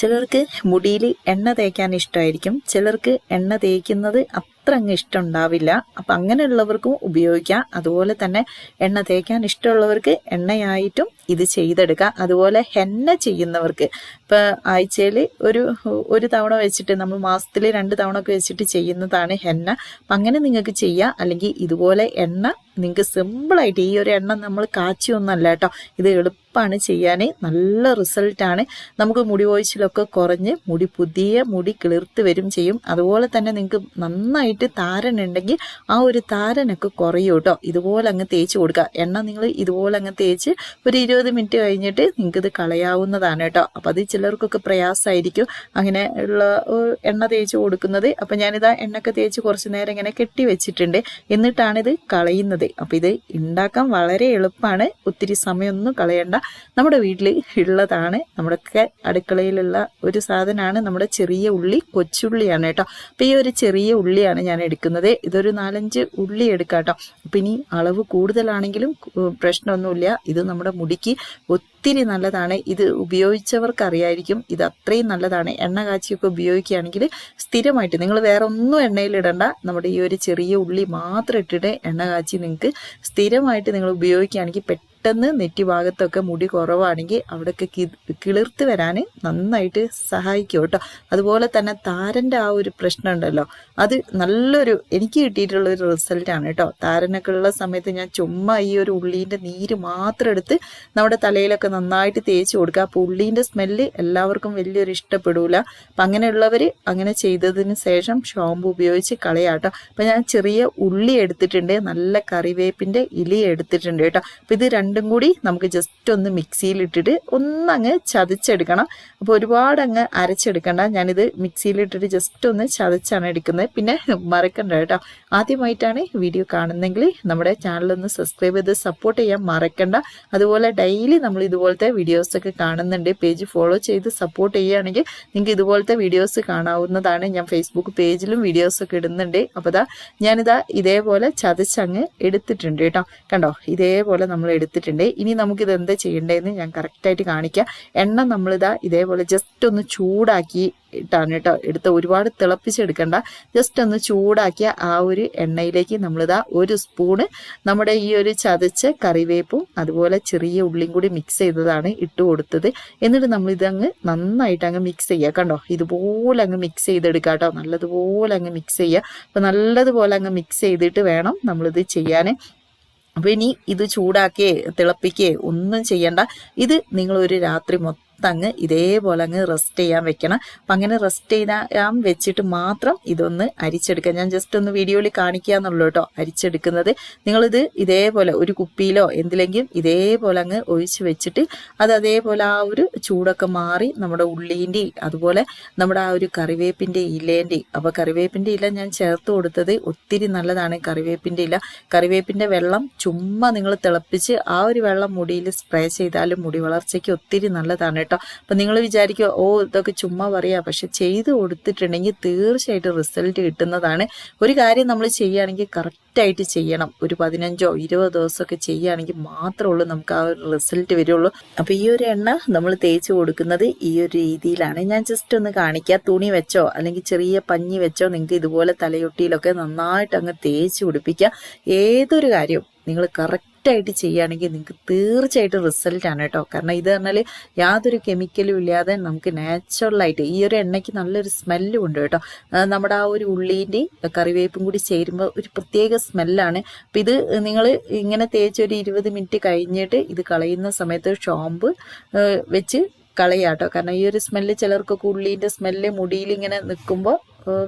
ചിലർക്ക് മുടിയിൽ എണ്ണ തേക്കാൻ ഇഷ്ടമായിരിക്കും. ചിലർക്ക് എണ്ണ തേക്കുന്നത് അത്ര അങ്ങ് ഇഷ്ടം ഉണ്ടാവില്ല അപ്പം അങ്ങനെയുള്ളവർക്കും ഉപയോഗിക്കാം. അതുപോലെ തന്നെ എണ്ണ തേക്കാൻ ഇഷ്ടമുള്ളവർക്ക് എണ്ണയായിട്ടും ഇത് ചെയ്തെടുക്കാം. അതുപോലെ ഹെന്ന ചെയ്യുന്നവർക്ക്. ഇപ്പോൾ ആഴ്ചയിൽ ഒരു ഒരു തവണ വെച്ചിട്ട് നമ്മൾ മാസത്തിൽ രണ്ട് തവണ ഒക്കെ വെച്ചിട്ട് ചെയ്യുന്നതാണ് ഹെന്ന. അപ്പം അങ്ങനെ നിങ്ങൾക്ക് ചെയ്യാം. അല്ലെങ്കിൽ ഇതുപോലെ എണ്ണ നിങ്ങൾക്ക് സിമ്പിളായിട്ട് ഈ ഒരു എണ്ണ നമ്മൾ കാച്ചിയൊന്നല്ല കേട്ടോ. ഇത് എളുപ്പമാണ് ചെയ്യാൻ നല്ല റിസൾട്ടാണ് നമുക്ക് മുടി ഒഴിച്ചിലൊക്കെ കുറഞ്ഞ് മുടി പുതിയ മുടി കിളിർത്ത് വരും ചെയ്യും. അതുപോലെ തന്നെ നിങ്ങൾക്ക് നന്നായിട്ട് താരൻ ഉണ്ടെങ്കിൽ ആ ഒരു താരനൊക്കെ കുറയും കേട്ടോ. ഇതുപോലെ അങ്ങ് തേച്ച് കൊടുക്കുക എണ്ണ നിങ്ങൾ ഇതുപോലെ അങ്ങ് തേച്ച് ഒരു ഇരുപത് മിനിറ്റ് കഴിഞ്ഞിട്ട് നിങ്ങൾക്ക് ഇത് കളയാവുന്നതാണ് കേട്ടോ. അപ്പം അത് ചിലർക്കൊക്കെ പ്രയാസമായിരിക്കും അങ്ങനെ ഉള്ള എണ്ണ തേച്ച് കൊടുക്കുന്നത്. അപ്പം ഞാനിതാ എണ്ണയൊക്കെ തേച്ച് കുറച്ച് നേരം ഇങ്ങനെ കെട്ടി വെച്ചിട്ടുണ്ട്. എന്നിട്ടാണ് ഇത് അപ്പോൾ ഇത് ഉണ്ടാക്കാൻ വളരെ എളുപ്പമാണ് ഒത്തിരി സമയമൊന്നും കളയേണ്ട. നമ്മുടെ വീട്ടിൽ ഉള്ളതാണ് നമ്മുടെയൊക്കെ അടുക്കളയിലുള്ള ഒരു സാധനമാണ് നമ്മുടെ ചെറിയ ഉള്ളി കൊച്ചുള്ളിയാണ് കേട്ടോ. അപ്പോൾ ഈ ഒരു ചെറിയ ഉള്ളിയാണ് ഞാൻ എടുക്കുന്നത്. ഇതൊരു നാലഞ്ച് ഉള്ളി എടുക്കാം കേട്ടോ അപ്പം ഇനി അളവ് കൂടുതലാണെങ്കിലും പ്രശ്നമൊന്നുമില്ല. ഇത് നമ്മുടെ മുടിക്ക് ഒത്തിരി നല്ലതാണ്. ഇത് ഉപയോഗിച്ചവർക്ക് അറിയായിരിക്കും ഇത് അത്രയും നല്ലതാണ്. എണ്ണ കാച്ചിയൊക്കെ ഉപയോഗിക്കുകയാണെങ്കിൽ സ്ഥിരമായിട്ട് നിങ്ങൾ വേറെ ഒന്നും എണ്ണയിലിടണ്ട നമ്മുടെ ഈ ഒരു ചെറിയ ഉള്ളി മാത്രം ഇട്ടിട്ട് എണ്ണ കാച്ചി നിങ്ങൾക്ക് സ്ഥിരമായിട്ട് നിങ്ങൾ ഉപയോഗിക്കുകയാണെങ്കിൽ പെട്ടെന്ന് നെറ്റി ഭാഗത്തൊക്കെ മുടി കുറവാണെങ്കിൽ അവിടെയൊക്കെ കിളിർത്ത് വരാൻ നന്നായിട്ട് സഹായിക്കും കേട്ടോ. അതുപോലെ തന്നെ താരന്റെ ആ ഒരു പ്രശ്നം ഉണ്ടല്ലോ. അത് നല്ലൊരു എനിക്ക് കിട്ടിയിട്ടുള്ള ഒരു റിസൾട്ടാണ് കേട്ടോ. താരനൊക്കെ ഉള്ള സമയത്ത് ഞാൻ ചുമ്മാ ഈ ഒരു ഉള്ളീന്റെ നീര് മാത്രം എടുത്ത് നമ്മുടെ തലയിലൊക്കെ നന്നായിട്ട് തേച്ച് കൊടുക്കുക. അപ്പോൾ ഉള്ളീന്റെ സ്മെല്ല് എല്ലാവർക്കും വലിയൊരു ഇഷ്ടപ്പെടൂല. അപ്പം അങ്ങനെയുള്ളവർ അങ്ങനെ ചെയ്തതിന് ശേഷം ഷാമ്പു ഉപയോഗിച്ച് കളയാട്ടോ അപ്പം ഞാൻ ചെറിയ ഉള്ളി എടുത്തിട്ടുണ്ട്. നല്ല കറിവേപ്പിന്റെ ഇലി എടുത്തിട്ടുണ്ട് കേട്ടോ. അപ്പം ഇത് രണ്ടും കൂടി നമുക്ക് ജസ്റ്റ് ഒന്ന് മിക്സിയിൽ ഇട്ടിട്ട് ഒന്നങ്ങ് ചതച്ചെടുക്കണം. അപ്പോൾ ഒരുപാട് അങ്ങ് അരച്ചെടുക്കണ്ട. ഞാനിത് മിക്സിയിലിട്ടിട്ട് ജസ്റ്റ് ഒന്ന് ചതച്ചാണ് എടുക്കുന്നത്. പിന്നെ മറക്കണ്ട കേട്ടോ. ആദ്യമായിട്ടാണ് വീഡിയോ കാണുന്നെങ്കിൽ നമ്മുടെ ചാനലൊന്ന് സബ്സ്ക്രൈബ് ചെയ്ത് സപ്പോർട്ട് ചെയ്യാൻ മറക്കണ്ട. അതുപോലെ ഡെയിലി നമ്മൾ ഇതുപോലത്തെ വീഡിയോസൊക്കെ കാണുന്നുണ്ട്. പേജ് ഫോളോ ചെയ്ത് സപ്പോർട്ട് ചെയ്യുകയാണെങ്കിൽ നിങ്ങൾക്ക് ഇതുപോലത്തെ വീഡിയോസ് കാണാവുന്നതാണ്. ഞാൻ ഫേസ്ബുക്ക് പേജിലും വീഡിയോസൊക്കെ ഇടുന്നുണ്ട്. അപ്പോൾ ഇതാ ഞാനിതാ ഇതേപോലെ ചതച്ചങ്ങ് എടുത്തിട്ടുണ്ട് കേട്ടോ. കണ്ടോ? ഇതേപോലെ നമ്മൾ എടുത്തിട്ടുണ്ട്. ഇനി നമുക്കിത് എന്താ ചെയ്യേണ്ടതെന്ന് ഞാൻ കറക്റ്റായിട്ട് കാണിക്കാം. എണ്ണ നമ്മളിതാ ഇതേപോലെ ജസ്റ്റ് ഒന്ന് ചൂടാക്കി ഇട്ടാണ് കേട്ടോ എടുത്ത് ഒരുപാട് തിളപ്പിച്ചെടുക്കണ്ട. ജസ്റ്റ് ഒന്ന് ചൂടാക്കിയ ആ ഒരു എണ്ണയിലേക്ക് നമ്മളിതാ ഒരു സ്പൂണ് നമ്മുടെ ഈ ഒരു ചതച്ച കറിവേപ്പും അതുപോലെ ചെറിയ ഉള്ളിയും കൂടി മിക്സ് ചെയ്തതാണ് ഇട്ട് കൊടുത്തത്. എന്നിട്ട് നമ്മൾ ഇതങ്ങ് നന്നായിട്ട് അങ്ങ് മിക്സ് ചെയ്യുക. കണ്ടോ? ഇതുപോലെ അങ്ങ് മിക്സ് ചെയ്തെടുക്കുക കേട്ടോ. നല്ലതുപോലെ അങ്ങ് മിക്സ് ചെയ്യുക. അപ്പം നല്ലതുപോലെ അങ്ങ് മിക്സ് ചെയ്തിട്ട് വേണം നമ്മളിത് ചെയ്യാൻ. അപ്പോൾ ഇനി ഇത് ചൂടാക്കുകയോ തിളപ്പിക്കുകയോ ഒന്നും ചെയ്യണ്ട. ഇത് നിങ്ങൾ ഒരു രാത്രി മൊത്തം അങ്ങ് ഇതേപോലെ അങ്ങ് റെസ്റ്റ് ചെയ്യാൻ വെക്കണം. അപ്പം അങ്ങനെ റെസ്റ്റ് ചെയ്യാൻ വെച്ചിട്ട് മാത്രം ഇതൊന്ന് അരിച്ചെടുക്കുക ഞാൻ ജസ്റ്റ് ഒന്ന് വീഡിയോയിൽ കാണിക്കുക എന്നുള്ളൂ കേട്ടോ അരിച്ചെടുക്കുന്നത്. നിങ്ങളിത് ഇതേപോലെ ഒരു കുപ്പിയിലോ എന്തിലെങ്കിലും ഇതേപോലെ അങ്ങ് ഒഴിച്ച് വെച്ചിട്ട് അത് അതേപോലെ ആ ഒരു ചൂടൊക്കെ മാറി നമ്മുടെ ഉള്ളീന്റെയും അതുപോലെ നമ്മുടെ ആ ഒരു കറിവേപ്പിന്റെ ഇലേന്റെയും അപ്പോൾ കറിവേപ്പിന്റെ ഇല ഞാൻ ചേർത്ത് കൊടുത്തത് ഒത്തിരി നല്ലതാണ് കറിവേപ്പിന്റെ ഇല. കറിവേപ്പിന്റെ വെള്ളം ചുമ്മാ നിങ്ങൾ തിളപ്പിച്ച് ആ ഒരു വെള്ളം മുടിയിൽ സ്പ്രേ ചെയ്താലും മുടി വളർച്ചയ്ക്ക് ഒത്തിരി നല്ലതാണ് കേട്ടോ. അപ്പം നിങ്ങൾ വിചാരിക്കുക ഓ ഇതൊക്കെ ചുമ്മാ പറയാ. പക്ഷെ ചെയ്ത് കൊടുത്തിട്ടുണ്ടെങ്കിൽ തീർച്ചയായിട്ടും റിസൾട്ട് കിട്ടുന്നതാണ്. ഒരു കാര്യം നമ്മൾ ചെയ്യുകയാണെങ്കിൽ കറക്റ്റായിട്ട് ചെയ്യണം. ഒരു പതിനഞ്ചോ ഇരുപതോ ദിവസമൊക്കെ ചെയ്യുകയാണെങ്കിൽ മാത്രമേ ഉള്ളൂ നമുക്ക് ആ ഒരു റിസൾട്ട് വരുള്ളൂ. അപ്പോൾ ഈ ഒരു എണ്ണ നമ്മൾ തേച്ച് കൊടുക്കുന്നത് ഈ ഒരു രീതിയിലാണ്. ഞാൻ ജസ്റ്റ് ഒന്ന് കാണിക്കുക തുണി വെച്ചോ അല്ലെങ്കിൽ ചെറിയ പഞ്ഞി വെച്ചോ നിങ്ങൾക്ക് ഇതുപോലെ തലയൊട്ടിയിലൊക്കെ നന്നായിട്ട് അങ്ങ് തേച്ച് പിടിപ്പിക്കുക ഏതൊരു കാര്യവും നിങ്ങൾ കറക്റ്റായിട്ട് ചെയ്യുകയാണെങ്കിൽ നിങ്ങൾക്ക് തീർച്ചയായിട്ടും റിസൾട്ടാണ് കേട്ടോ. കാരണം ഇത് പറഞ്ഞാൽ യാതൊരു കെമിക്കലും ഇല്ലാതെ നമുക്ക് നാച്ചുറലായിട്ട് ഈ ഒരു എണ്ണയ്ക്ക് നല്ലൊരു സ്മെല്ലും ഉണ്ട് കേട്ടോ. നമ്മുടെ ആ ഒരു ഉള്ളീന്റെയും കറിവേപ്പും കൂടി ചേരുമ്പോൾ ഒരു പ്രത്യേക സ്മെല്ലാണ് അപ്പം ഇത് നിങ്ങൾ ഇങ്ങനെ തേച്ച് ഒരു ഇരുപത് മിനിറ്റ് കഴിഞ്ഞിട്ട് ഇത് കളയുന്ന സമയത്ത് ഷോമ്പ് വെച്ച് കളയാട്ടോ. കാരണം ഈ ഒരു സ്മെല്ല് ചിലർക്കൊക്കെ ഉള്ളീന്റെ സ്മെല്ല് മുടിയിൽ ഇങ്ങനെ നിൽക്കുമ്പോൾ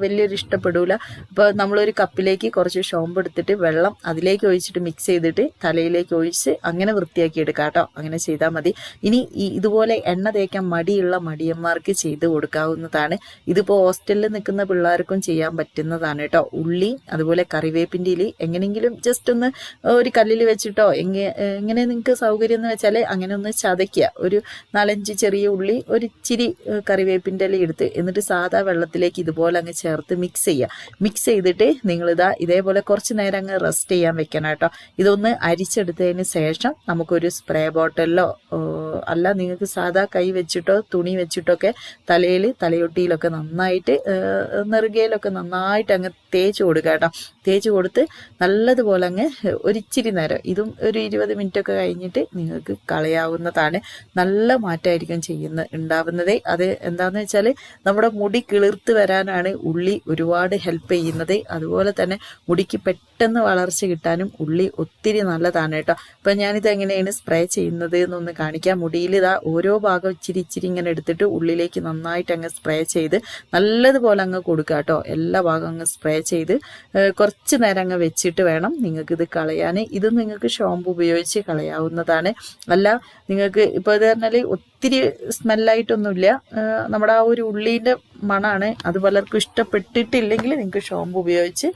വലിയൊരു ഇഷ്ടപ്പെടൂല. അപ്പോൾ നമ്മളൊരു കപ്പിലേക്ക് കുറച്ച് ഷോമ്പ് എടുത്തിട്ട് വെള്ളം അതിലേക്ക് ഒഴിച്ചിട്ട് മിക്സ് ചെയ്തിട്ട് തലയിലേക്ക് ഒഴിച്ച് അങ്ങനെ വൃത്തിയാക്കി എടുക്കാം കേട്ടോ. അങ്ങനെ ചെയ്താൽ മതി. ഇനി ഇതുപോലെ എണ്ണ തേക്കാൻ മടിയുള്ള മടിയന്മാർക്ക് ചെയ്ത് കൊടുക്കാവുന്നതാണ്. ഇതിപ്പോൾ ഹോസ്റ്റലിൽ നിൽക്കുന്ന പിള്ളേർക്കും ചെയ്യാൻ പറ്റുന്നതാണ് കേട്ടോ. ഉള്ളി അതുപോലെ കറിവേപ്പിന്റെ ഇലി എങ്ങനെയെങ്കിലും ജസ്റ്റ് ഒന്ന് ഒരു കല്ലിൽ വെച്ചിട്ടോ എങ്ങനെ എങ്ങനെ നിങ്ങൾക്ക് സൗകര്യം എന്ന് വെച്ചാൽ അങ്ങനെ ഒന്ന് ചതയ്ക്കുക. ഒരു നാലഞ്ച് ചെറിയ ഉള്ളി ഒരു ഇച്ചിരി കറിവേപ്പിന്റെ ഇല എടുത്ത് എന്നിട്ട് സാധാ വെള്ളത്തിലേക്ക് ഇതുപോലെ അങ്ങ് ചേർത്ത് മിക്സ് ചെയ്യുക. മിക്സ് ചെയ്തിട്ട് നിങ്ങളിതാ ഇതേപോലെ കുറച്ച് നേരം അങ്ങ് റെസ്റ്റ് ചെയ്യാൻ വെക്കണം കേട്ടോ. ഇതൊന്ന് അരിച്ചെടുത്തതിന് ശേഷം നമുക്കൊരു സ്പ്രേ ബോട്ടിലോ അല്ല നിങ്ങൾക്ക് സാധാ കൈ വെച്ചിട്ടോ തുണി വെച്ചിട്ടൊക്കെ തലയിൽ തലയൊട്ടിയിലൊക്കെ നന്നായിട്ട് നെറുകയിലൊക്കെ നന്നായിട്ട് അങ്ങ് തേച്ച് കൊടുക്കുക കേട്ടോ. തേച്ച് കൊടുത്ത് നല്ലതുപോലെ അങ്ങ് ഒരിച്ചിരി നേരം ഇതും ഒരു ഇരുപത് മിനിറ്റ് ഒക്കെ കഴിഞ്ഞിട്ട് നിങ്ങൾക്ക് കളയാവുന്നതാണ്. നല്ല മാറ്റമായിരിക്കും ചെയ്യുന്ന ഉണ്ടാവുന്നത്. അത് എന്താണെന്ന് വെച്ചാൽ നമ്മുടെ മുടി കിളിർത്ത് വരാനാണ് ഉള്ളി ഒരുപാട് ഹെൽപ്പ് ചെയ്യുന്നത്. അതുപോലെ തന്നെ മുടിക്ക് പെട്ടെന്ന് വളർച്ച കിട്ടാനും ഉള്ളി ഒത്തിരി നല്ലതാണ് കേട്ടോ. അപ്പം ഞാനിത് എങ്ങനെയാണ് സ്പ്രേ ചെയ്യുന്നത് എന്നൊന്ന് കാണിക്കാം. മുടിയിൽ ഇതാ ഓരോ ഭാഗം ഇച്ചിരി ഇച്ചിരി ഇങ്ങനെ എടുത്തിട്ട് ഉള്ളിലേക്ക് നന്നായിട്ട് അങ്ങ് സ്പ്രേ ചെയ്ത് നല്ലതുപോലെ അങ്ങ് കൊടുക്കുക കേട്ടോ. എല്ലാ ഭാഗം അങ്ങ് സ്പ്രേ ചെയ്ത് കുറച്ച് നേരം അങ്ങ് വെച്ചിട്ട് വേണം നിങ്ങൾക്ക് ഇത് കളയാൻ. ഇത് നിങ്ങൾക്ക് ഷോംപ് ഉപയോഗിച്ച് കളയാവുന്നതാണ്. അല്ല നിങ്ങൾക്ക് ഇപ്പോൾ ഇത് പറഞ്ഞാൽ ഒത്തിരി സ്മെല്ലായിട്ടൊന്നുമില്ല. നമ്മുടെ ആ ഒരു ഉള്ളീന്റെ മണാണ് അത് പലർക്കും ഇഷ്ടപ്പെട്ടിട്ടില്ലെങ്കിൽ നിങ്ങൾക്ക് ഷോമ്പ് ഉപയോഗിച്ച്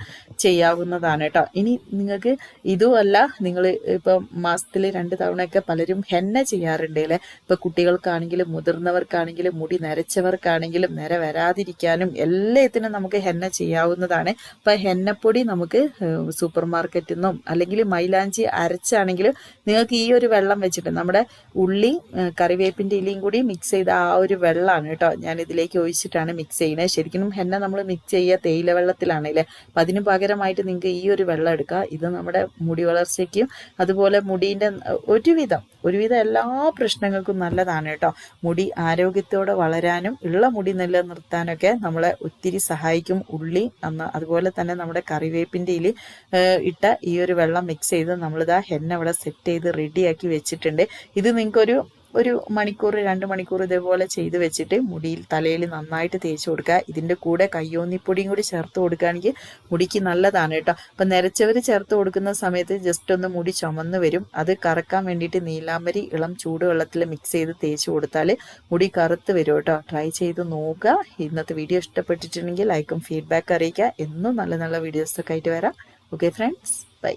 ചെയ്യാവുന്നതാണ് കേട്ടോ. ഇനി നിങ്ങൾക്ക് ഇതുമല്ല നിങ്ങൾ ഇപ്പം മാസത്തിൽ രണ്ട് തവണയൊക്കെ പലരും ഹെന്ന ചെയ്യാറുണ്ട് അല്ലേ? ഇപ്പം കുട്ടികൾക്കാണെങ്കിലും മുതിർന്നവർക്കാണെങ്കിലും മുടി നരച്ചവർക്കാണെങ്കിലും നിര വരാതിരിക്കാനും എല്ലാത്തിനും നമുക്ക് ഹെന്ന ചെയ്യാവുന്നതാണ്. അപ്പം ഹെന്നപ്പൊടി നമുക്ക് സൂപ്പർ മാർക്കറ്റിൽ നിന്നും അല്ലെങ്കിൽ മൈലാഞ്ചി അരച്ചാണെങ്കിലും നിങ്ങൾക്ക് ഈ ഒരു വെള്ളം വെച്ചിട്ട് നമ്മുടെ ഉള്ളി കറിവേപ്പിന്റെ ഇലയും കൂടി മിക്സ് ചെയ്ത ആ ഒരു വെള്ളമാണ് കേട്ടോ ഞാൻ ഇതിലേക്ക് ഒഴിച്ചിട്ടാണ് മിക്സ് ചെയ്യുന്നത്. ശരിക്കും ഹെന്ന നമ്മൾ മിക്സ് ചെയ്യുക തേയില വെള്ളത്തിലാണ് അല്ലേ അപ്പം അതിന് പകരമായിട്ട് നിങ്ങൾക്ക് ഈ ഒരു വെള്ളം എടുക്കുക. ഇത് നമ്മുടെ മുടി വളർച്ചയ്ക്കും അതുപോലെ മുടീന്റെ ഒരുവിധം ഒരുവിധം എല്ലാ പ്രശ്നങ്ങൾക്കും നല്ലതാണ് കേട്ടോ. മുടി ആരോഗ്യത്തോടെ വളരാനും ഉള്ള മുടി നിലനിർത്താനൊക്കെ നമ്മളെ ഒത്തിരി സഹായിക്കും. ഉള്ളി അന്ന് അതുപോലെ തന്നെ നമ്മുടെ കറിവേപ്പിന്റെ ഇലി ഇട്ട ഈ ഒരു വെള്ളം മിക്സ് ചെയ്ത് നമ്മളിതാ ഹെന്ന ഇവിടെ സെറ്റ് ചെയ്ത് റെഡിയാക്കി വെച്ചിട്ടുണ്ട്. ഇത് നിങ്ങൾക്കൊരു ഒരു മണിക്കൂർ രണ്ട് മണിക്കൂർ ഇതേപോലെ ചെയ്ത് വെച്ചിട്ട് മുടിയിൽ തലയിൽ നന്നായിട്ട് തേച്ച് കൊടുക്കുക. ഇതിന്റെ കൂടെ കയ്യോന്നിപ്പൊടിയും കൂടി ചേർത്ത് കൊടുക്കുകയാണെങ്കിൽ മുടിക്ക് നല്ലതാണ് കേട്ടോ. അപ്പം നിരച്ചവർ ചേർത്ത് കൊടുക്കുന്ന സമയത്ത് ജസ്റ്റ് ഒന്ന് മുടി ചുമന്ന് വരും. അത് കറക്കാൻ വേണ്ടിയിട്ട് നീലാമ്പരി ഇളം ചൂടുവെള്ളത്തിൽ മിക്സ് ചെയ്ത് തേച്ച് കൊടുത്താൽ മുടി കറുത്ത് വരും കേട്ടോ. ട്രൈ ചെയ്ത് നോക്കുക. ഇന്നത്തെ വീഡിയോ ഇഷ്ടപ്പെട്ടിട്ടുണ്ടെങ്കിൽ ലൈക്കും ഫീഡ്ബാക്ക് അറിയിക്കുക. എന്നും നല്ല നല്ല വീഡിയോസൊക്കെ ആയിട്ട് വരാം. Okay friends bye